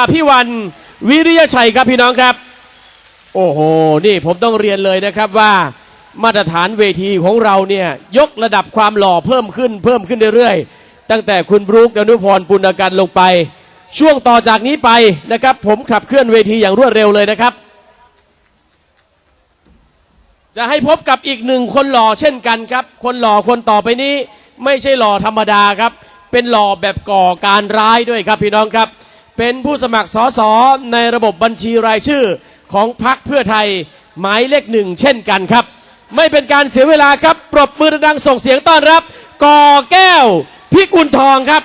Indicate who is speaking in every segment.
Speaker 1: อภิวันวิริยชัยครับพี่น้องครับ โอ้โห นี่ผมต้องเรียนเลยนะครับว่ามาตรฐานเวทีของเราเนี่ยยกระดับความหล่อเพิ่มขึ้นเพิ่มขึ้นเรื่อยๆ ตั้งแต่คุณบรูคอนุพรปุณกันลงไป ช่วงต่อจากนี้ไปนะครับ ผมขับเคลื่อนเวทีอย่างรวดเร็วเลยนะครับ จะให้พบกับอีกหนึ่งคนหล่อเช่นกันครับ คนหล่อคนต่อไปนี้ไม่ใช่หล่อธรรมดาครับ เป็นหล่อแบบก่อการร้ายด้วยครับพี่น้องครับ เป็นผู้สมัครสอสอในระบบบัญชีรายชื่อของพรรคเพื่อไทยหมายเลขหนึ่งเช่นกันครับ ไม่เป็นการเสียเวลาครับปรบมือดังส่งเสียงต้อนรับก่อแก้วพิกุลทองครับ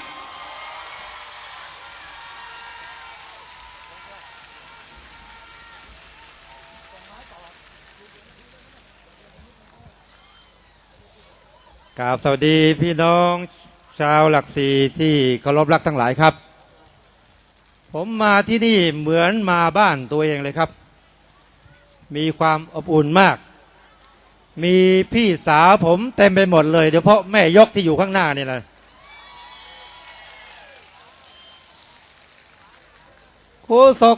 Speaker 2: กราบสวัสดีพี่น้องชาวหลักสีที่เคารพรักทั้งหลายครับ ผมมาที่นี่เหมือนมาบ้านตัวเองเลยครับ มีความอบอุ่นมาก มีพี่สาวผมเต็มไปหมดเลยโดยเฉพาะแม่ยกที่อยู่ข้างหน้านี่แหละครูศก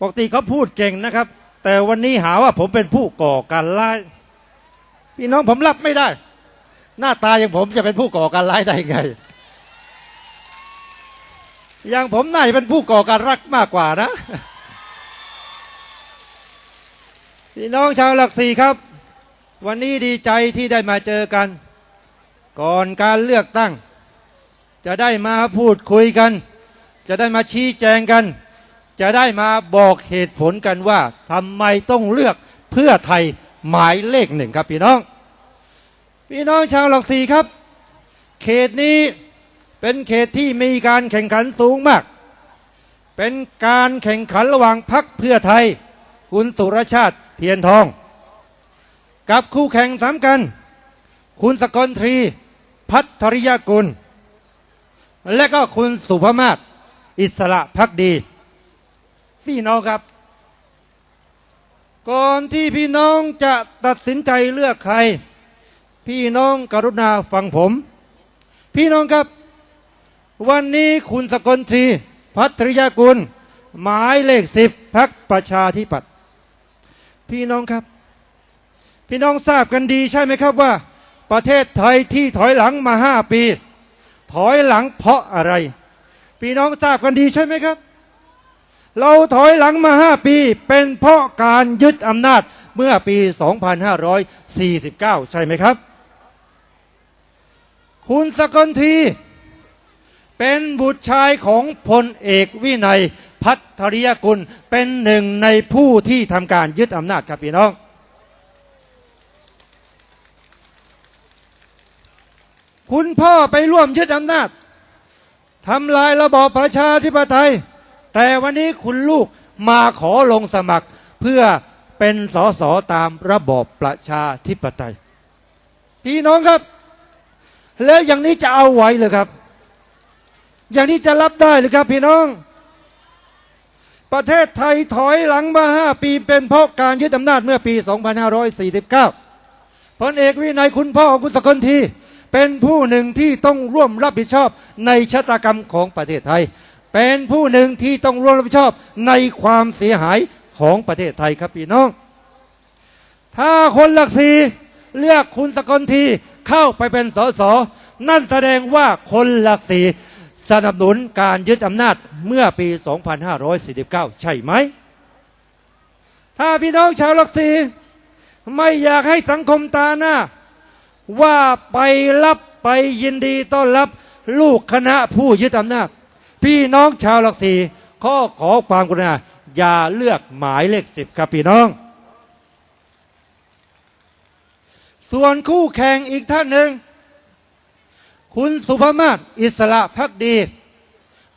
Speaker 2: ปกติเขาพูดเก่งนะครับ แต่วันนี้หาว่าผมเป็นผู้ก่อการร้าย พี่น้องผมรับไม่ได้ หน้าตาอย่างผมจะเป็นผู้ก่อการร้ายได้ไง อย่างผมน่าจะเป็นผู้ก่อการรักมากกว่านะ พี่น้องชาวหลักสี่ครับ วันนี้ดีใจที่ได้มาเจอกัน ก่อนการเลือกตั้ง จะได้มาพูดคุยกัน จะได้มาชี้แจงกัน จะได้มาบอกเหตุผลกันว่าทำไมต้องเลือกเพื่อไทยหมายเลขหนึ่งครับพี่น้อง พี่น้องชาวหลักสี่ครับ เขตนี้ เป็นเขตที่มีการแข่งขันสูงมาก เป็นการแข่งขันระหว่างพักเพื่อไทย คุณสุรชาติเทียนทอง กับคู่แข่งสามกัน คุณสกลตรีพัทริยากุล และก็คุณสุภมาศอิสระพักดี พี่น้องครับ ก่อนที่พี่น้องจะตัดสินใจเลือกใคร พี่น้องกรุณาฟังผม พี่น้องครับ วันนี้คุณสกลทีพัทริยากุล หมายเลขสิบพักประชาธิปัตย์พี่น้องครับ พี่น้องทราบกันดีใช่ไหมครับว่า ประเทศไทยที่ถอยหลังมาห้าปี ถอยหลังเพราะอะไร พี่น้องทราบกันดีใช่ไหมครับ เราถอยหลังมาห้าปี เป็นเพราะการยึดอำนาจเมื่อปี 2549 ใช่ไหมครับ คุณสกลที เป็นบุตรชายของพลเอกวินัย พัทริยกุลเป็นหนึ่งในผู้ที่ทำการยึดอำนาจครับพี่น้องคุณพ่อไปร่วมยึดอำนาจทำลายระบอบประชาธิปไตย แต่วันนี้คุณลูกมาขอลงสมัครเพื่อเป็นสสตามระบอบประชาธิปไตย พี่น้องครับ แล้วอย่างนี้จะเอาไหวหรือครับ อย่างนี้จะรับได้หรือครับพี่น้อง ประเทศไทยถอยหลังมาห้าปีเป็นเพราะการยึดอำนาจเมื่อปี 2549พลเอกวินัยคุณพ่อคุณสกลทีเป็นผู้หนึ่งที่ต้องร่วมรับผิดชอบในชะตากรรมของประเทศไทย เป็นผู้หนึ่งที่ต้องร่วมรับผิดชอบในความเสียหายของประเทศไทยครับพี่น้อง ถ้าคนหลักสีเลือกคุณสกลทีเข้าไปเป็นสสนั่นแสดงว่าคนหลักสี สนับสนุนการยึดอำนาจเมื่อปี 2549 ใช่ไหม ถ้าพี่น้องชาวลักสีไม่อยากให้สังคมตาหน้า ว่าไปรับไปยินดีต้อนรับลูกคณะผู้ยึดอำนาจ พี่น้องชาวลักสีข้อขอความกรุณาอย่าเลือกหมายเลขสิบครับพี่น้อง ส่วนคู่แข่งอีกท่านหนึ่ง คุณสุภมาศอิสระพักดี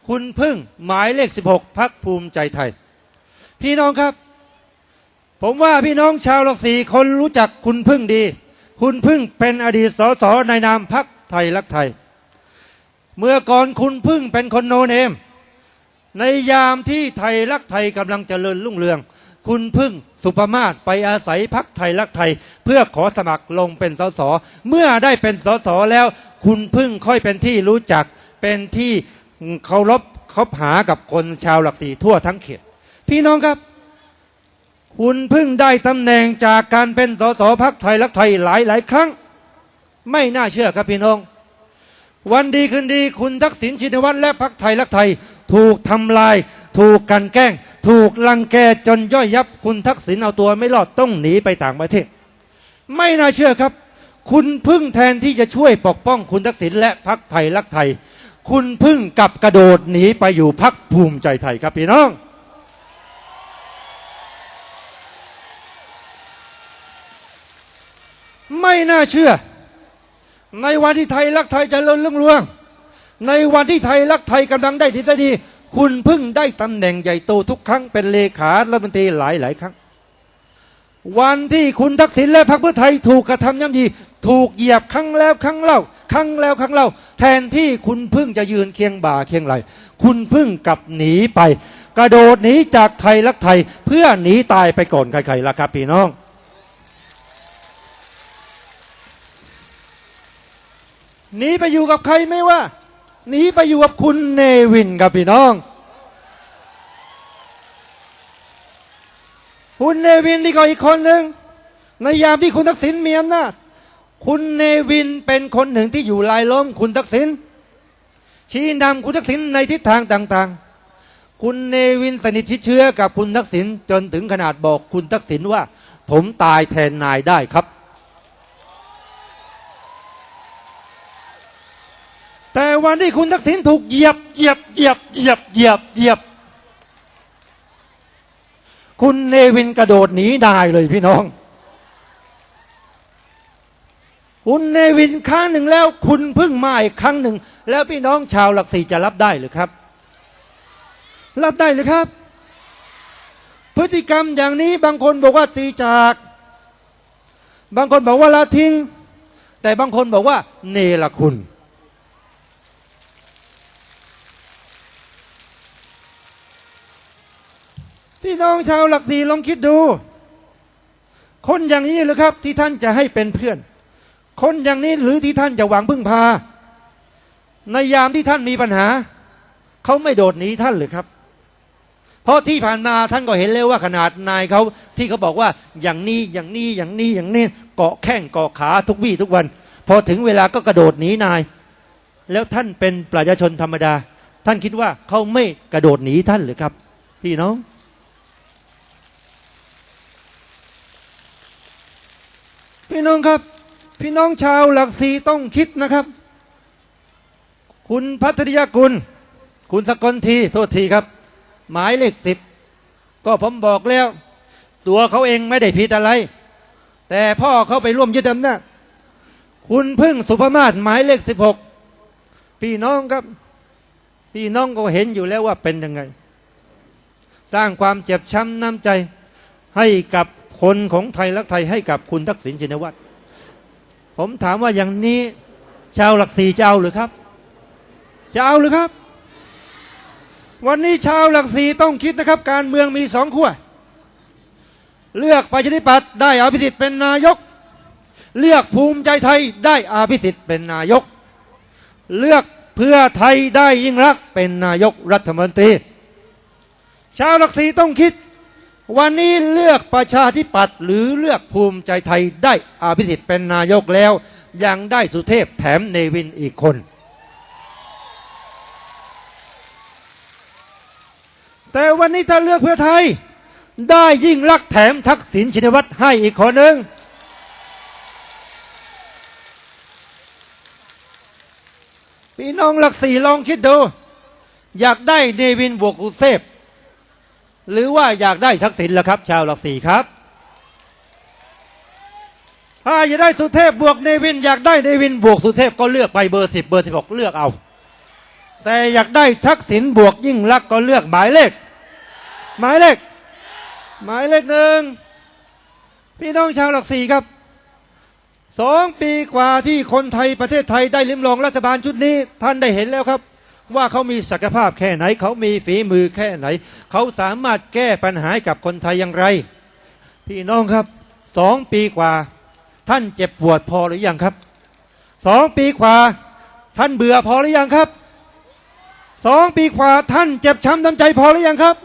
Speaker 2: คุณพึ่งหมายเลข 16พักภูมิใจไทย พี่น้องครับ ผมว่าพี่น้องชาวหลักสีคนรู้จักคุณพึ่งดี คุณพึ่งเป็นอดีตสสในนามพักไทยรักไทย เมื่อก่อนคุณพึ่งเป็นคนโนเนม ในยามที่ไทยรักไทยกำลังจเจริญรุ่งเรือง คุณพึ่ง สุภมาศไปอาศัยพักไทยรักไทย เพื่อขอสมัครลงเป็นสส เมื่อได้เป็นสสแล้ว คุณพึ่งค่อยเป็นที่รู้จักเป็นที่เคารพคบหากับคนชาวหลักสี่ทั่วทั้งเขต พี่น้องครับ คุณพิ่งได้ตำแหน่งจากการเป็นสสพักไทยรักไทยหลายหลายครั้ง ไม่น่าเชื่อครับพี่น้อง วันดีคืนดีคุณทักษิณชินวัตรและพักไทยรักไทยถูกทำลาย ถูกกันแกล้ง ถูกลังแกจนย่อยยับคุณทักษิณเอาตัวไม่รอดต้องหนีไปต่างประเทศ ไม่น่าเชื่อครับ คุณพึ่งแทนที่จะช่วยปกป้องคุณทักษิณและพักไทยรักไทย คุณพึ่งกลับกระโดดหนีไปอยู่พักภูมิใจไทยครับพี่น้อง ไม่น่าเชื่อ ในวันที่ไทยรักไทยจะเริญรุ่งเรือง ในวันที่ไทยรักไทยกำลังได้ดีได้ดี คุณเพิ่งได้ตำแหน่งใหญ่โตทุกครั้งเป็นเลขารัฐมนตรีหลายหลายครั้ง วันที่คุณทักษิณและพรรคเพื่อไทยถูกกระทำย่ำยีถูกเหยียบครั้งแล้วครั้งเล่า ครั้งแล้วครั้งเล่า แทนที่คุณเพิ่งจะยืนเคียงบ่าเคียงไหล คุณเพิ่งกลับหนีไป กระโดดหนีจากไทยรักไทย เพื่อหนีตายไปก่อนใครๆล่ะครับพี่น้อง หนีไปอยู่กับใครไม่ว่า หนีไปอยู่กับคุณเนวินครับพี่น้อง คุณเนวินนี่ก็อีกคนหนึ่งในยามที่คุณทักษิณมีอำนาจคุณเนวินเป็นคนหนึ่งที่อยู่ลายล้อมคุณทักษิณชี้นำคุณทักษิณในทิศทางต่าง ๆ คุณเนวินสนิทชิดเชื้อกับคุณทักษิณจนถึงขนาดบอกคุณทักษิณว่า ผมตายแทนนายได้ครับ แต่วันที่คุณทักษิณถูกเหยียบเหยียบเหยียบเหยียบเหยียบเหยียบ คุณเนวินกระโดดหนีได้เลยพี่น้อง คุณเนวินครั้งหนึ่งแล้ว คุณเพิ่งมาอีกครั้งหนึ่ง แล้วพี่น้องชาวหลักสี่จะรับได้หรือครับ รับได้หรือครับ พฤติกรรมอย่างนี้บางคนบอกว่าตีจาก บางคนบอกว่าละทิ้ง แต่บางคนบอกว่า เนรคุณ พี่น้องชาวหลักสี่ลองคิดดู คนอย่างนี้หรือครับที่ท่านจะให้เป็นเพื่อน คนอย่างนี้หรือที่ท่านจะหวังพึ่งพา ในยามที่ท่านมีปัญหา เขาไม่โดดหนีท่านหรือครับ เพราะที่ผ่านมาท่านก็เห็นแล้วว่าขนาดนายเขาที่เขาบอกว่าอย่างนี้อย่างนี้อย่างนี้อย่างนี้เกาะแข้งเกาะขาทุกวี่ทุกวัน พอถึงเวลาก็กระโดดหนีนาย แล้วท่านเป็นประชาชนธรรมดา ท่านคิดว่าเขาไม่กระโดดหนีท่านหรือครับ พี่น้อง พี่น้องครับ พี่น้องชาวหลักสีต้องคิดนะครับ คุณพัทริยากุล คุณสกลทีโทษทีครับ หมายเลขสิบก็ผมบอกแล้ว ตัวเขาเองไม่ได้ผิดอะไร แต่พ่อเขาไปร่วมยึดอำนาจคุณพึ่งสุภมาศหมายเลขสิบหกพี่น้องครับ พี่น้องก็เห็นอยู่แล้วว่าเป็นยังไง สร้างความเจ็บช้ำน้ำใจให้กับ คนของไทยรักไทยให้กับคุณทักษิณชินวัตรผมถามว่าอย่างนี้ชาวหลักสี่จะเอาหรือครับ จะเอาหรือครับ วันนี้ชาวหลักสี่ต้องคิดนะครับ การเมืองมีสองขั้วเลือกประชาธิปัตย์ได้อภิสิทธิ์เป็นนายก เลือกภูมิใจไทยได้อภิสิทธิ์เป็นนายก เลือกเพื่อไทยได้ยิ่งรักเป็นนายกรัฐมนตรี ชาวหลักสี่ต้องคิด วันนี้เลือกประชาธิปัตย์หรือเลือกภูมิใจไทยได้อภิสิทธิ์เป็นนายกแล้ว ยังได้สุเทพแถมเนวินอีกคน แต่วันนี้ถ้าเลือกเพื่อไทย ได้ยิ่งรักแถมทักษิณชินวัตรให้อีกคนหนึ่งพี่น้องหลักสี่ลองคิดดู อยากได้เนวินบวกอุเทพ หรือว่าอยากได้ทักษิณล่ะครับ ชาวหลักสี่ครับ ถ้าอยากได้สุเทพบวกเนวิน อยากได้เนวินบวกสุเทพก็เลือกไปเบอร์สิบเบอร์สิบหกเลือกเอา แต่อยากได้ทักษิณบวกยิ่งรักษณ์ก็เลือกหมายเลข หมายเลข หมายเลขหนึ่งพี่น้องชาวหลักสี่ครับสองปีกว่าที่คนไทยประเทศไทยได้ลิ้มลองรัฐบาลชุดนี้ ท่านได้เห็นแล้วครับ ว่าเขามีศักยภาพแค่ไหน เขามีฝีมือแค่ไหน เขาสามารถแก้ปัญหากับคนไทยอย่างไร พี่น้องครับสองปีกว่า ท่านเจ็บปวดพอหรือยังครับสองปีกว่า ท่านเบื่อพอหรือยังครับสองปีกว่าท่านเจ็บช้ำน้ำใจพอหรือยังครับ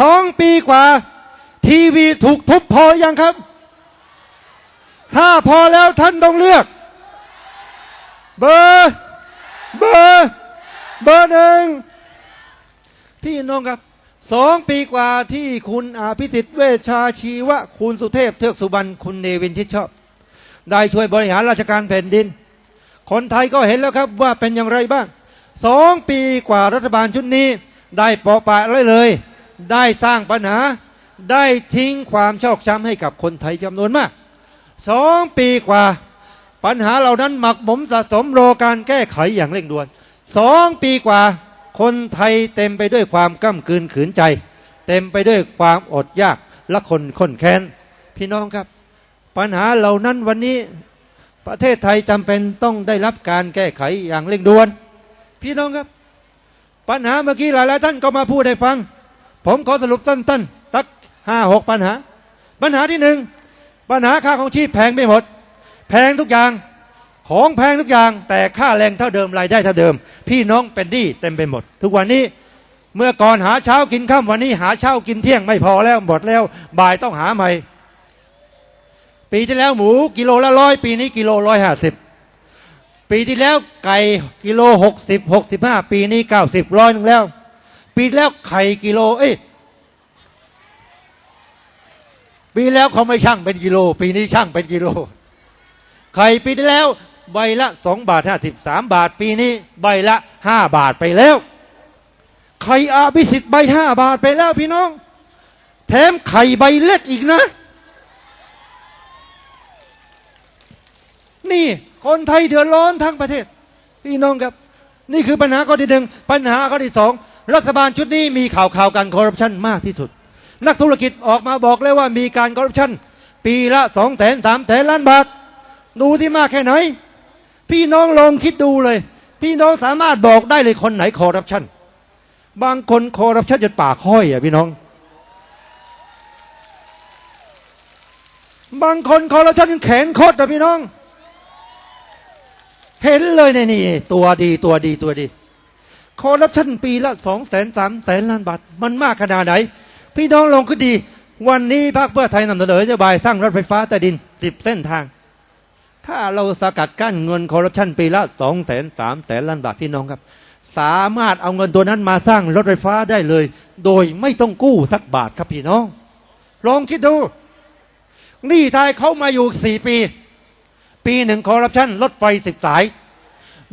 Speaker 2: สองปีกว่า ทีวีถูกทุบพอหรือยังครับ ถ้าพอแล้วท่านต้องเลือก เบอร์ เบอร์เบอร์หนึ่งพี่น้องครับสองปีกว่าที่คุณอาภิสิทธิ์เวชชาชีวะ คุณสุเทพเทือกสุบรรณคุณเนวินชิดชอบ ได้ช่วยบริหารราชการแผ่นดิน คนไทยก็เห็นแล้วครับว่าเป็นอย่างไรบ้างสองปีกว่ารัฐบาลชุดนี้ ได้ปาะปะเลยเลย ได้สร้างปัญหา ได้ทิ้งความชอกช้ำให้กับคนไทยจำนวนมากสองปีกว่า ปัญหาเหล่านั้นหมักหมมสะสมรอการแก้ไขอย่างเร่งด่วนสองปีกว่า คนไทยเต็มไปด้วยความก้ำกืนขืนใจ เต็มไปด้วยความอดยากและคนข้นแค้น พี่น้องครับ ปัญหาเหล่านั้นวันนี้ประเทศไทยจำเป็นต้องได้รับการแก้ไขอย่างเร่งด่วน พี่น้องครับ ปัญหาเมื่อกี้หลายๆท่านก็มาพูดให้ฟัง ผมขอสรุปสั้นๆตักห้าหกปัญหา ปัญหาที่หนึ่งปัญหาค่าของชีพแพงไม่หมด แพงทุกอย่าง ของแพงทุกอย่าง แต่ค่าแรงเท่าเดิมรายได้เท่าเดิม พี่น้องเป็นหนี้เต็มไปหมด ทุกวันนี้เมื่อก่อนหาเช้ากินข้ามวันนี้หาเช้ากินเที่ยงไม่พอแล้วหมดแล้ว บ่ายต้องหาใหม่ ปีที่แล้วหมูกิโลละร้อยปีนี้กิโลร้อยห้าสิบปีที่แล้วไก่กิโลหกสิบหกสิบห้าปีนี้เก้าสิบร้อยหนึ่งแล้ว ปีแล้วไข่กิโล เอ้ยปีแล้วเขาไม่ช่างเป็นกิโล ปีนี้ช่างเป็นกิโล ไข่ปีที่แล้ว ใบละสองบาทห้าสิบสามบาท ปีนี้ใบละห้าบาทไปแล้ว ไข่อาภิสิทธิ์ใบห้าบาทไปแล้วพี่น้อง แถมไข่ใบเล็กอีกนะ นี่คนไทยเดือดร้อนทั้งประเทศ พี่น้องครับ นี่คือปัญหาข้อที่หนึ่งปัญหาข้อที่สองรัฐบาลชุดนี้มีข่าวข่าวการคอร์รัปชันมากที่สุด นักธุรกิจออกมาบอกเลยว่ามีการคอร์รัปชันปีละสองแสนสามแสนล้านบาท ดูที่มากแค่ไหน พี่น้องลองคิดดูเลย พี่น้องสามารถบอกได้เลยคนไหนคอร์รัปชันบางคนคอร์รัปชันจนปากห้อยอะพี่น้อง บางคนคอร์รัปชันจนแขนคดอะพี่น้อง เห็นเลยในนี่ตัวดีตัวดีตัวดีคอร์รัปชันปีละสองแสนสามแสนล้านบาท มันมากขนาดไหน พี่น้องลองคิดดี วันนี้พรรคเพื่อไทยนำเสนอนโยบายสร้างรถไฟฟ้าใต้ดินสิบเส้นทาง ถ้าเราสกัดกั้นเงินคอร์รัปชันปีละสองแสนสามแสนล้านบาทพี่น้องครับ สามารถเอาเงินตัวนั้นมาสร้างรถไฟฟ้าได้เลย โดยไม่ต้องกู้สักบาทครับพี่น้อง ลองคิดดูนี่ไทยเขามาอยู่สี่ปี ปีหนึ่งคอร์รัปชันรถไฟสิบสาย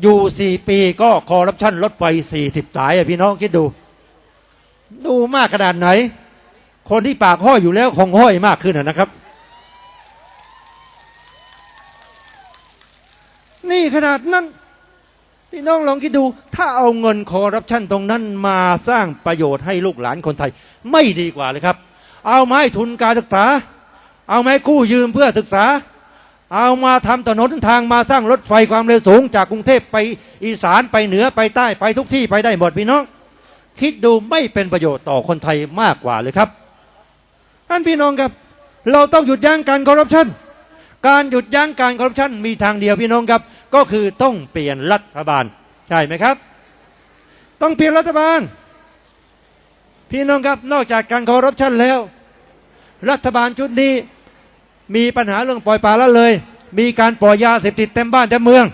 Speaker 2: อยู่สี่ปีก็คอร์รัปชันรถไฟสี่สิบสายอะพี่น้องคิดดู ดูมากขนาดไหน คนที่ปากห้อยอยู่แล้วคงห้อยมากขึ้นนะครับ นี่ขนาดนั้นพี่น้องลองคิดดู ถ้าเอาเงินคอร์รัปชันตรงนั้นมาสร้างประโยชน์ให้ลูกหลานคนไทย ไม่ดีกว่าเลยครับ เอาไมาให้ทุนการศึกษา เอาไมาให้กู้ยืมเพื่อศึกษา เอามาทำถนนทางมาสร้างรถไฟความเร็วสูง จากกรุงเทพไปอีสานไปเหนือไปใต้ไปทุกที่ไปได้หมดพี่น้อง คิดดูไม่เป็นประโยชน์ต่อคนไทยมากกว่าเลยครับท่านพี่น้องครับ เราต้องหยุดยั้งการคอร์รัปชัน การหยุดยั้งการคอร์รัปชันมีทางเดียวพี่น้องครับ ก็คือต้องเปลี่ยนรัฐบาลใช่ไหมครับ ต้องเปลี่ยนรัฐบาล พี่น้องครับนอกจากการคอร์รัปชันแล้ว รัฐบาลชุดนี้มีปัญหาเรื่องปล่อยปลาละเลย มีการปล่อยยาเสพติดเต็มบ้านเต็มเมือง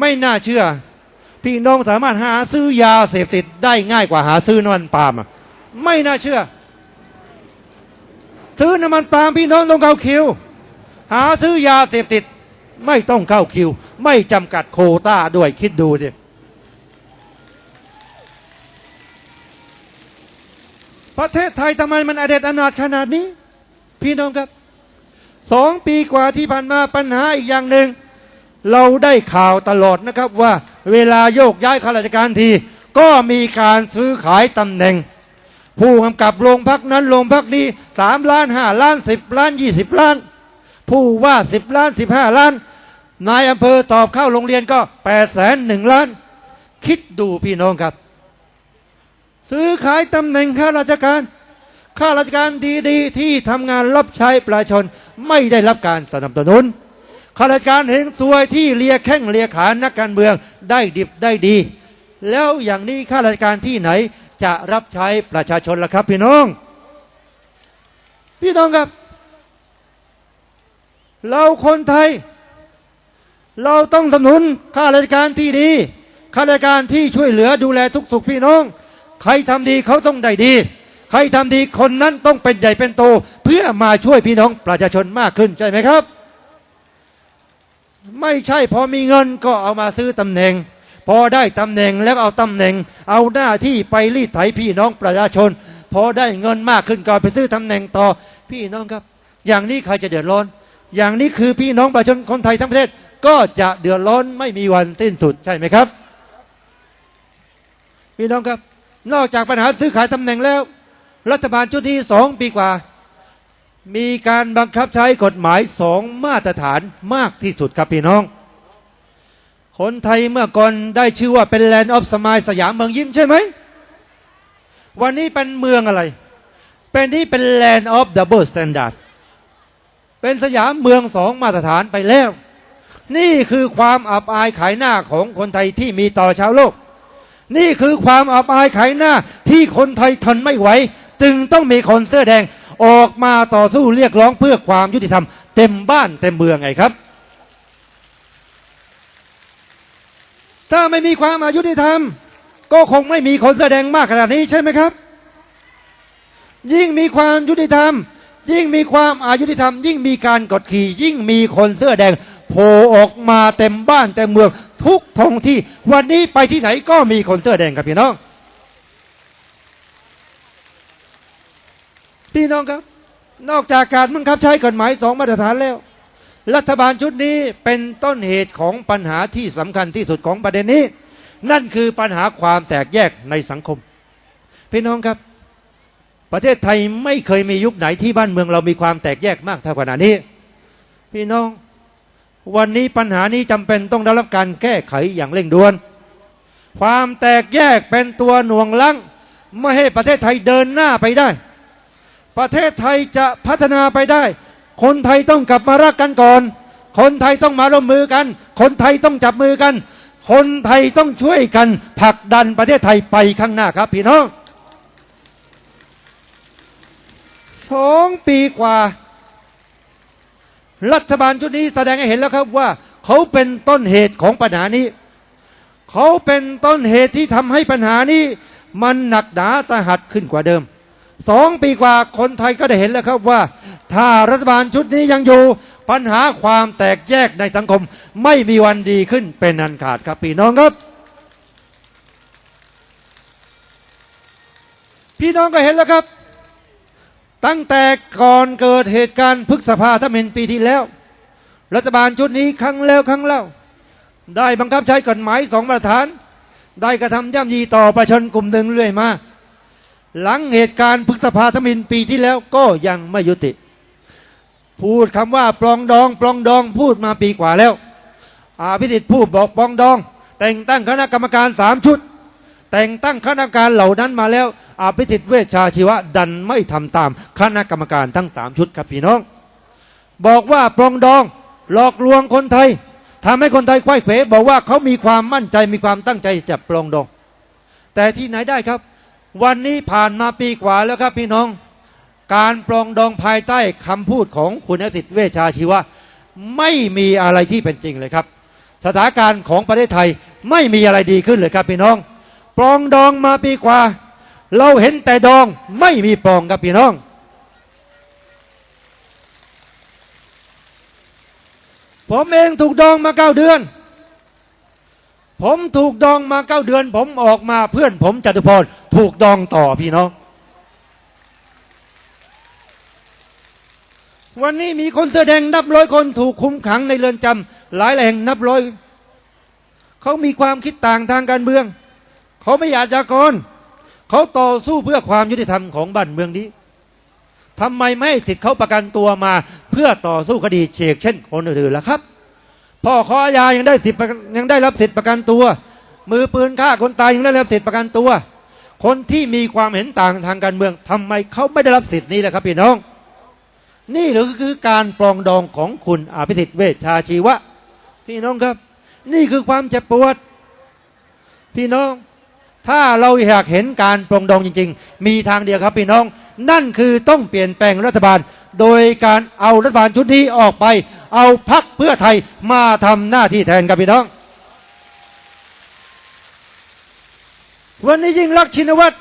Speaker 2: ไม่น่าเชื่อ พี่น้องสามารถหาซื้อยาเสพติดได้ง่ายกว่าหาซื้อน้ำมันปาล์มไม่น่าเชื่อ ซื้อน้ำมันปาล์มพี่น้องต้องเข้าคิว หาซื้อยาเสพติด ไม่ต้องเข้าคิว ไม่จำกัดโคต้าด้วยคิดดูดิประเทศไทยทำไมมันอเด็ดอนาถขนาดนี้ พี่น้องครับสองปีกว่าที่ผ่านมาปัญหาอีกอย่างหนึ่งเราได้ข่าวตลอดนะครับว่าเวลาโยกย้ายข้าราชการที ก็มีการซื้อขายตำแหน่ง ผู้กำกับโรงพักนั้นโรงพักนี้สามล้านห้าล้านสิบล้านยี่สิบล้าน ผู้ว่าสิบล้านสิบห้าล้าน นายอำเภอตอบเข้าโรงเรียนก็แปดแสนหนึ่งล้าน คิดดูพี่น้องครับ ซื้อขายตำแหน่งข้าราชการ ข้าราชการดีๆ ที่ทำงานรับใช้ประชาชนไม่ได้รับการสนับสนุนข้าราชการเห็นสวยที่เลียแข้งเลียขานักการเมืองได้ดิบได้ดี แล้วอย่างนี้ข้าราชการที่ไหนจะรับใช้ประชาชนล่ะครับ พี่น้อง พี่น้องครับ เราคนไทย เราต้องสนับสนุนข้าราชการที่ดีข้าราชการที่ช่วยเหลือดูแลทุกสุขพี่น้อง ใครทำดีเขาต้องได้ดี ใครทำดีคนนั้นต้องเป็นใหญ่เป็นโต เพื่อมาช่วยพี่น้องประชาชนมากขึ้นใช่ไหมครับ ไม่ใช่พอมีเงินก็เอามาซื้อตำแหน่ง พอได้ตำแหน่งแล้วเอาตำแหน่ง เอาหน้าที่ไปรีดไถพี่น้องประชาชน พอได้เงินมากขึ้นก็ไปซื้อตำแหน่งต่อพี่น้องครับ อย่างนี้ใครจะเดือดร้อน อย่างนี้คือพี่น้องประชาชนคนไทยทั้งประเทศ ก็จะเดือดร้อนไม่มีวันสิ้นสุดใช่ไหมครับ พี่น้องครับ นอกจากปัญหาซื้อขายตำแหน่งแล้ว รัฐบาลชุดที่สองปีกว่า มีการบังคับใช้กฎหมายสองมาตรฐานมากที่สุดครับพี่น้อง คนไทยเมื่อก่อนได้ชื่อว่าเป็นแลนด์ออฟสมายสยามเมืองยิ้มใช่ไหมวันนี้เป็นเมืองอะไร เป็นที่เป็นแลนด์ออฟดับเบิลสแตนดาร์ด เป็นสยามเมืองสองมาตรฐานไปแล้ว นี่คือความอับอายขายหน้าของคนไทยที่มีต่อชาวโลก นี่คือความอับอายขายหน้าที่คนไทยทนไม่ไหว จึงต้องมีคนเสื้อแดงออกมาต่อสู้เรียกร้องเพื่อความยุติธรรม เต็มบ้านเต็มเมืองไงครับ ถ้าไม่มีความอายุติธรรม ก็คงไม่มีคนเสื้อแดงมากขนาดนี้ใช่ไหมครับ ยิ่งมีความยุติธรรม ยิ่งมีความอายุติธรรม ยิ่งมีการกดขี่ ยิ่งมีคนเสื้อแดงโผล่ออกมาเต็มบ้านเต็มเมืองทุกท้องที่ วันนี้ไปที่ไหนก็มีคนเสื้อแดงครับพี่น้อง พี่น้องครับ นอกจากการบังคับใช้กฎหมายสองมาตรฐานแล้ว รัฐบาลชุดนี้เป็นต้นเหตุของปัญหาที่สำคัญที่สุดของประเด็นนี้ นั่นคือปัญหาความแตกแยกในสังคม พี่น้องครับ ประเทศไทยไม่เคยมียุคไหนที่บ้านเมืองเรามีความแตกแยกมากเท่าขณะนี้ พี่น้อง วันนี้ปัญหานี้จำเป็นต้องได้รับการแก้ไขอย่างเร่งด่วน ความแตกแยกเป็นตัวหน่วงลังไม่ให้ประเทศไทยเดินหน้าไปได้ ประเทศไทยจะพัฒนาไปได้ คนไทยต้องกลับมารักกันก่อน คนไทยต้องมาร่วมมือกัน คนไทยต้องจับมือกัน คนไทยต้องช่วยกันผลักดันประเทศไทยไปข้างหน้าครับพี่น้อง สองปีกว่า รัฐบาลชุดนี้แสดงให้เห็นแล้วครับว่า เขาเป็นต้นเหตุของปัญหานี้ เขาเป็นต้นเหตุที่ทำให้ปัญหานี้มันหนักหนาสาหัสขึ้นกว่าเดิมสองปีกว่าคนไทยก็ได้เห็นแล้วครับว่า ถ้ารัฐบาลชุดนี้ยังอยู่ปัญหาความแตกแยกในสังคม ไม่มีวันดีขึ้นเป็นอันขาดครับพี่น้องครับ พี่น้องก็เห็นแล้วครับ ตั้งแต่ก่อนเกิดเหตุการณ์พฤษภาธมินปีที่แล้ว รัฐบาลชุดนี้ครั้งแล้วครั้งเล่า ได้บังคับใช้กฎหมายสองมาตรฐาน ได้กระทำย่ำยีต่อประชาชนกลุ่มหนึ่งเรื่อยมา หลังเหตุการณ์พฤษภาธมินปีที่แล้วก็ยังไม่ยุติ พูดคำว่าปลองดองปลองดองพูดมาปีกว่าแล้วอาพิสิทธิ์พูดบอกปลองดอง แต่งตั้งคณะกรรมการสามชุด แต่งตั้งคณะกรรมการเหล่านั้นมาแล้วอาพิสิทธิ์เวชชาชีวะดันไม่ทำตามคณะกรรมการทั้งสามชุดครับพี่น้อง บอกว่าปลองดองหลอกลวงคนไทยทำให้คนไทยไขว้เขวบอกว่าเขามีความมั่นใจมีความตั้งใจจะปลองดอง แต่ที่ไหนได้ครับ วันนี้ผ่านมาปีกว่าแล้วครับพี่น้อง การปลองดองภายใต้คำพูดของคุณอภิสิทธิ์เวชชาชีวะ ไม่มีอะไรที่เป็นจริงเลยครับ สถานการณ์ของประเทศไทยไม่มีอะไรดีขึ้นเลยครับพี่น้อง ปลองดองมาปีกว่า เราเห็นแต่ดองไม่มีปลองครับพี่น้อง ผมเองถูกดองมาเก้าเดือน ผมถูกดองมาเก้าเดือน ผมออกมาเพื่อนผมจตุพรถูกดองต่อพี่น้อง วันนี้มีคนเสื้อแดงนับร้อยคนถูกคุมขังในเรือนจำหลายแห่งนับร้อย เขามีความคิดต่างทางการเมือง เขาไม่อยากจะกรเขาต่อสู้เพื่อความยุติธรรมของบ้านเมืองนี้ทำไมไม่สิทธิ์เขาประกันตัวมา เพื่อต่อสู้คดีเชกเช่นคนอื่นๆล่ะครับพ่อขออาญายังได้สิทธิ์ยังได้รับสิทธิ์ประกันตัว มือปืนฆ่าคนตายยังได้รับสิทธิ์ประกันตัว คนที่มีความเห็นต่างทางการเมืองทำไมเขาไม่ได้รับสิทธิ์นี้ล่ะครับพี่น้อง นี่หรือคือการปรองดองของคุณอภิสิทธิ์เวชชาชีวะ พี่น้องครับ นี่คือความเจ็บปวด พี่น้อง ถ้าเราอยากเห็นการปรองดองจริง ๆ มีทางเดียวครับพี่น้อง นั่นคือต้องเปลี่ยนแปลงรัฐบาล โดยการเอารัฐบาลชุดนี้ออกไป เอาพักเพื่อไทยมาทำหน้าที่แทนครับพี่น้อง วันนี้ยิ่งรักษณ์ชินวัตร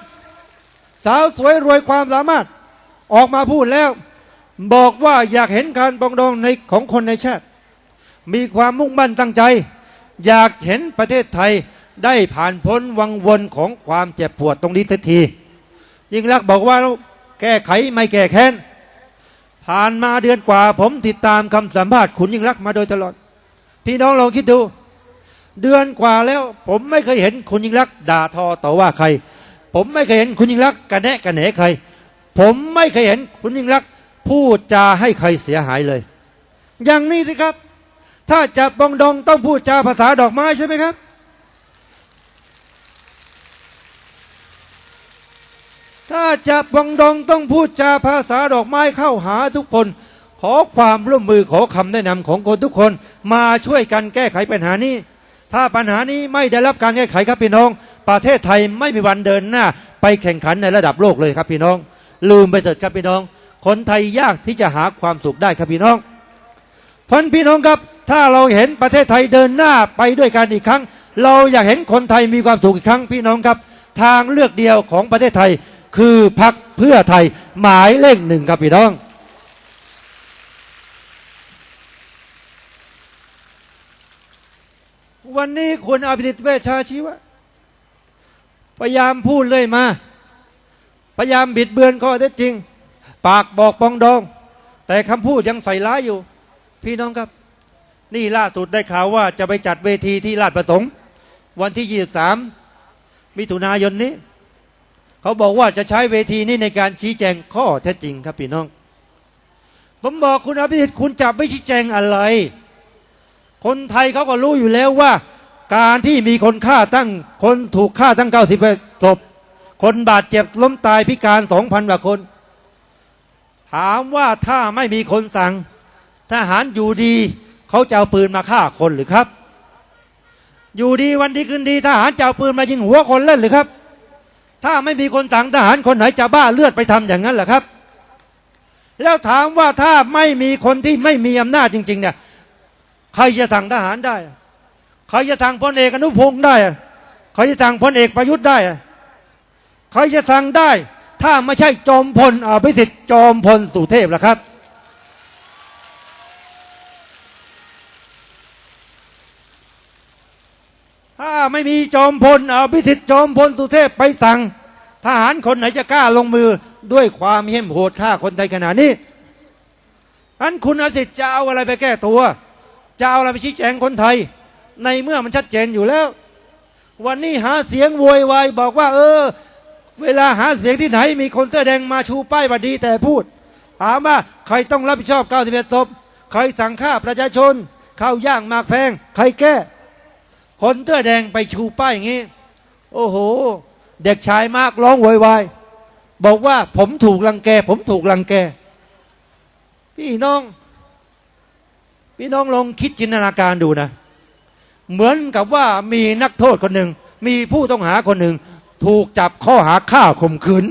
Speaker 2: สาวสวยรวยความสามารถออกมาพูดแล้ว บอกว่าอยากเห็นการปรองดองในของคนในชาติ มีความมุ่งมั่นตั้งใจ อยากเห็นประเทศไทย ได้ผ่านพ้นวังวนของความเจ็บปวดตรงนี้สักที ยิ่งรักษ์บอกว่าแก้ไขไม่แก้แค้นผ่านมาเดือนกว่า ผมติดตามคำสัมภาษณ์คุณยิ่งรักษ์มาโดยตลอด พี่น้องลองคิดดู เดือนกว่าแล้ว ผมไม่เคยเห็นคุณยิ่งรักษ์ด่าทอต่อว่าใคร ผมไม่เคยเห็นคุณยิ่งรักษ์กระแนะกระแหนใคร ผมไม่เคยเห็นคุณยิ่งรักษ์พูดจาให้ใครเสียหายเลย อย่างนี้สิครับ ถ้าจะปองดองต้องพูดจาภาษาดอกไม้ใช่ไหมครับ ถ้าจะปรองดองต้องพูดจาภาษาดอกไม้เข้าหาทุกคน ขอความร่วมมือขอคำแนะนำของคนทุกคน มาช่วยกันแก้ไขปัญหานี้ ถ้าปัญหานี้ไม่ได้รับการแก้ไขครับพี่น้อง ประเทศไทยไม่มีวันเดินหน้า ไปแข่งขันในระดับโลกเลยครับพี่น้อง ลืมไปเถิดครับพี่น้อง คนไทยยากที่จะหาความสุขได้ครับพี่น้องพันพี่น้องครับ ถ้าเราเห็นประเทศไทยเดินหน้าไปด้วยกันอีกครั้ง เราอยากเห็นคนไทยมีความสุขอีกครั้งพี่น้องครับ ทางเลือกเดียวของประเทศไทย คือพักเพื่อไทยหมายเลขหนึ่งครับพี่น้องวันนี้คุณอภิสิทธิ์เวชชาชีวะ พยายามพูดเลยมา พยายามบิดเบือนข้อเท็จจริง ปากบอกปองดอง แต่คำพูดยังใส่ร้ายอยู่ พี่น้องครับ นี่ล่าสุดได้ข่าวว่าจะไปจัดเวทีที่ลาดประสงค์ วันที่ 23 มิถุนายนนี้ เขาบอกว่าจะใช้เวทีนี้ในการชี้แจงข้อเท็จจริงครับพี่น้อง ผมบอกคุณอภิสิทธิ์คุณจะไม่ชี้แจงอะไร คนไทยเขาก็รู้อยู่แล้วว่า การที่มีคนฆ่าตั้งคนถูกฆ่าตั้งเก้าสิบศพคนบาดเจ็บล้มตายพิการสองพันกว่าคน ถามว่าถ้าไม่มีคนสั่งทหารอยู่ดีเขาจะเอาปืนมาฆ่าคนหรือครับ อยู่ดีวันดีคืนดีทหารจะเอาปืนมายิงหัวคนเล่นหรือครับ ถ้าไม่มีคนสั่งทหารคนไหนจะบ้าเลือดไปทำอย่างนั้นเหรอครับ แล้วถามว่าถ้าไม่มีคนที่ไม่มีอำนาจจริง ๆ เนี่ย ใครจะสั่งทหารได้ ใครจะสั่งพลเอกอนุพงศ์ได้ ใครจะสั่งพลเอกประยุทธ์ได้ ใครจะสั่งได้ ถ้าไม่ใช่จอมพลอภิสิทธิ์จอมพลสุเทพล่ะครับ ถ้าไม่มีจอมพลอภิสิทธิ์จอมพลสุเทพไปสั่ง ทหารคนไหนจะกล้าลงมือด้วยความเหี้ยมโหดฆ่าคนไทยขนาดนี้อันคุณอสิทธิ์จะเอาอะไรไปแก้ตัว จะเอาอะไรไปชี้แจงคนไทย ในเมื่อมันชัดเจนอยู่แล้ว วันนี้หาเสียงโวยวายบอกว่า เออ เวลาหาเสียงที่ไหน มีคนเสื้อแดงมาชูป้ายว่าดีแต่พูด ถามว่าใครต้องรับผิดชอบ91ศพใครสั่งฆ่าประชาชนข้าวย่างหมากแพง ใครแก้ คนเสื้อแดงไปชูป้ายอย่างนี้ โอ้โห เด็กชายมากร้องโวยวายบอกว่าผมถูกรังแก ผมถูกรังแก พี่น้อง พี่น้องลองคิดจินตนาการดูนะ เหมือนกับว่ามีนักโทษคนหนึ่ง มีผู้ต้องหาคนหนึ่ง ถูกจับข้อหาฆ่าข่มขืน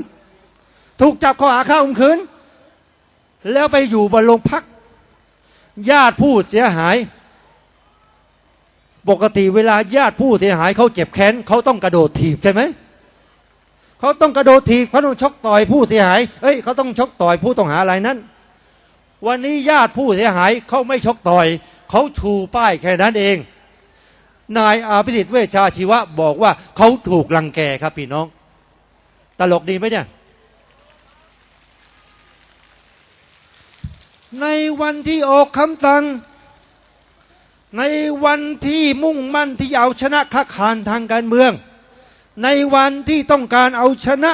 Speaker 2: ถูกจับข้อหาฆ่าข่มขืน แล้วไปอยู่บนโรงพัก ญาติผู้เสียหาย ปกติเวลาญาติผู้เสียหายเขาเจ็บแค้นเขาต้องกระโดดถีบใช่ไหมเขาต้องกระโดดถีบเขาต้องชกต่อยผู้เสียหายเอ้ยเขาต้องชกต่อยผู้ต้องหาอะไรนั้น วันนี้ญาติผู้เสียหายเขาไม่ชกต่อยเขาชูป้ายแค่นั้นเอง นายอาภิสิทธิ์เวชชาชีวะบอกว่าเขาถูกรังแกครับพี่น้อง ตลกดีไหมเนี่ยในวันที่ออกคำสั่ง ในวันที่มุ่งมั่นที่เอาชนะค้าขานทางการเมือง ในวันที่ต้องการเอาชนะ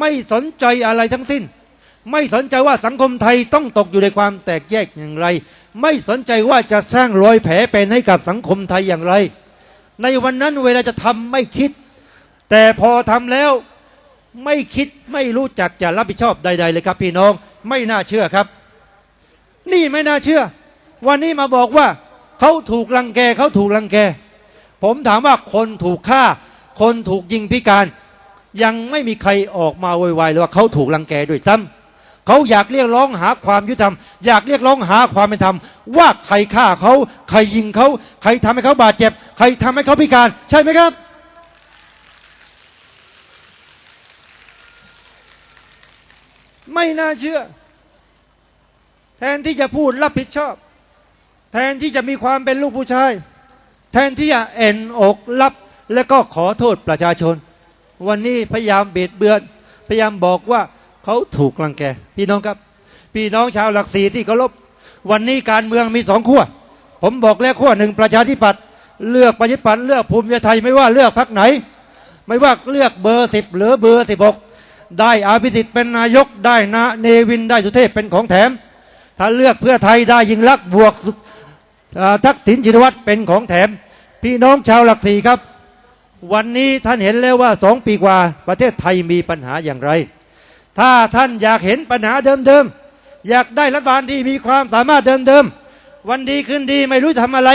Speaker 2: ไม่สนใจอะไรทั้งสิ้น ไม่สนใจว่าสังคมไทยต้องตกอยู่ในความแตกแยกอย่างไร ไม่สนใจว่าจะสร้างรอยแผลเป็นให้กับสังคมไทยอย่างไร ในวันนั้นเวลาจะทำไม่คิด แต่พอทำแล้วไม่คิดไม่รู้จักจะรับผิดชอบใด ๆ เลยครับ พี่น้องไม่น่าเชื่อครับ นี่ไม่น่าเชื่อ วันนี้มาบอกว่า เขาถูกรังแกเขาถูกรังแก ผมถามว่าคนถูกฆ่า คนถูกยิงพิการ ยังไม่มีใครออกมาโวยวายเลยว่าเขาถูกรังแกด้วยซ้ำเขาอยากเรียกร้องหาความยุติธรรม อยากเรียกร้องหาความเป็นธรรม ว่าใครฆ่าเขาใครยิงเขาใครทำให้เขาบาดเจ็บ ใครทำให้เขาพิการ ใช่ไหมครับไม่น่าเชื่อ แทนที่จะพูดรับผิดชอบ แทนที่จะมีความเป็นลูกผู้ชาย แทนที่จะเอ็นอกรับแล้วก็ขอโทษประชาชน วันนี้พยายามเบียดเบือน พยายามบอกว่าเขาถูกรังแก พี่น้องครับ พี่น้องชาวหลักสีที่เคารพวันนี้การเมืองมีสองขั้วผมบอกแล้วขั้วหนึ่งประชาธิปัตย์เลือกประชาธิปัตย์เลือกภูมิใจไทยไม่ว่าเลือกพรรคไหน ไม่ว่าเลือกเบอร์สิบหรือเบอร์สิบหกได้อาภิสิทธิ์เป็นนายกได้นะเนวินได้สุเทพเป็นของแถม ถ้าเลือกเพื่อไทยได้ยิงลักษณ์บวก ทักษิณชินวัตรเป็นของแถม พี่น้องชาวหลักสี่ครับ วันนี้ท่านเห็นแล้วว่าสองปีกว่าประเทศไทยมีปัญหาอย่างไร ถ้าท่านอยากเห็นปัญหาเดิมๆ อยากได้รัฐบาลที่มีความสามารถเดิมๆ วันดีขึ้นดีไม่รู้ทำอะไร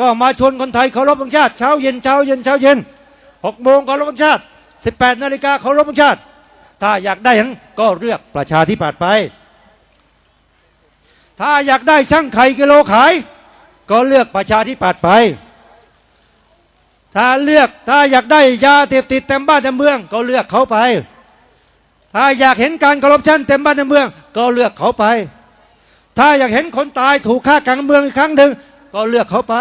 Speaker 2: ก็มาชวนคนไทยเคารพธงชาติเช้าเย็นเช้าเย็นเช้าเย็นหกโมงเคารพธงชาติสิบแปดนาฬิกาเคารพธงชาติ ถ้าอยากได้ย่างก็เลือกประชาธิปัตย์ไป ถ้าอยากได้ช่างไข่กิโลขาย ก็เลือกประชาธิปัตย์ไป ถ้าเลือกถ้าอยากได้ยาเสพติดเต็มบ้านเต็มเมือง ก็เลือกเขาไป ถ้าอยากเห็นการคอร์รัปชันเต็มบ้านเต็มเมือง ก็เลือกเขาไป ถ้าอยากเห็นคนตายถูกฆ่ากลางเมืองอีกครั้งหนึ่งก็เลือกเขาไป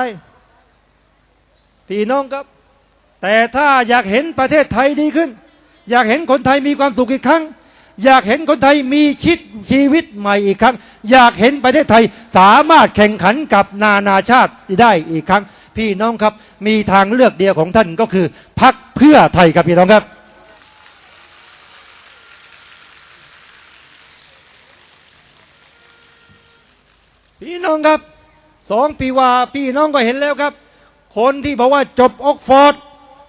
Speaker 2: พี่น้องครับ แต่ถ้าอยากเห็นประเทศไทยดีขึ้น อยากเห็นคนไทยมีความสุขอีกครั้ง อยากเห็นคนไทยมีชิดชีวิตใหม่อีกครั้ง อยากเห็นประเทศไทยสามารถแข่งขันกับนานาชาติได้อีกครั้ง พี่น้องครับ มีทางเลือกเดียวของท่านก็คือพักเพื่อไทยครับพี่น้องครับ พี่น้องครับสองปีว่าพี่น้องก็เห็นแล้วครับ คนที่บอกว่าจบออกฟอร์ด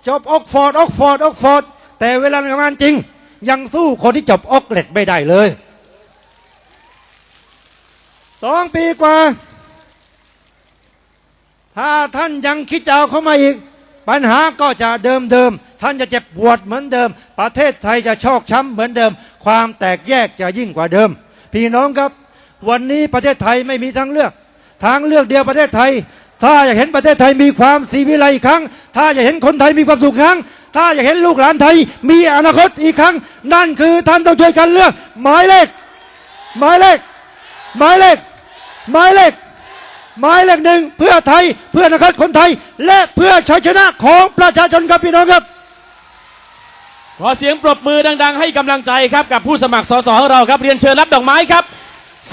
Speaker 2: จบออกฟอร์ดออกฟอร์ดออกฟอร์ดแต่เวลาทำงานจริง ยังสู้คนที่จบออกเหล็กไม่ได้เลยสองปีกว่า ถ้าท่านยังคิดจะเอาเข้ามาอีก ปัญหาก็จะเดิมเดิม ท่านจะเจ็บปวดเหมือนเดิม ประเทศไทยจะชอกช้ำเหมือนเดิม ความแตกแยกจะยิ่งกว่าเดิม พี่น้องครับ วันนี้ประเทศไทยไม่มีทางเลือก ทางเลือกเดียวประเทศไทย ถ้าอยากเห็นประเทศไทยมีความสีวิไลอีกครั้ง ถ้าอยากเห็นคนไทยมีความสุขครั้ง ถ้าอยากเห็นลูกหลานไทยมีอนาคตอีกครั้ง นั่นคือท่านต้องช่วยกันเลือก หมายเลข หมายเลข หมายเลข หมายเลข หมายเลขหนึ่งเพื่อไทยเพื่ออนาคตคนไทย และเพื่อชัยชนะของประชาชนครับพี่น้องครับ
Speaker 1: ขอเสียงปรบมือดังๆ ให้กำลังใจครับกับผู้สมัครสสของเราครับเรียนเชิญรับดอกไม้ครับ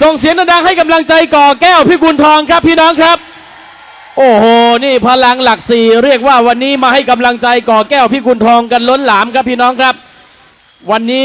Speaker 1: ส่งเสียงดังๆให้กำลังใจก่อแก้วพิกุลทองครับพี่น้องครับ โอ้โห นี่พลังหลักสี่เรียกว่าวันนี้มาให้กำลังใจก่อแก้วพี่กุลทองกันล้นหลามครับพี่น้องครับ วันนี้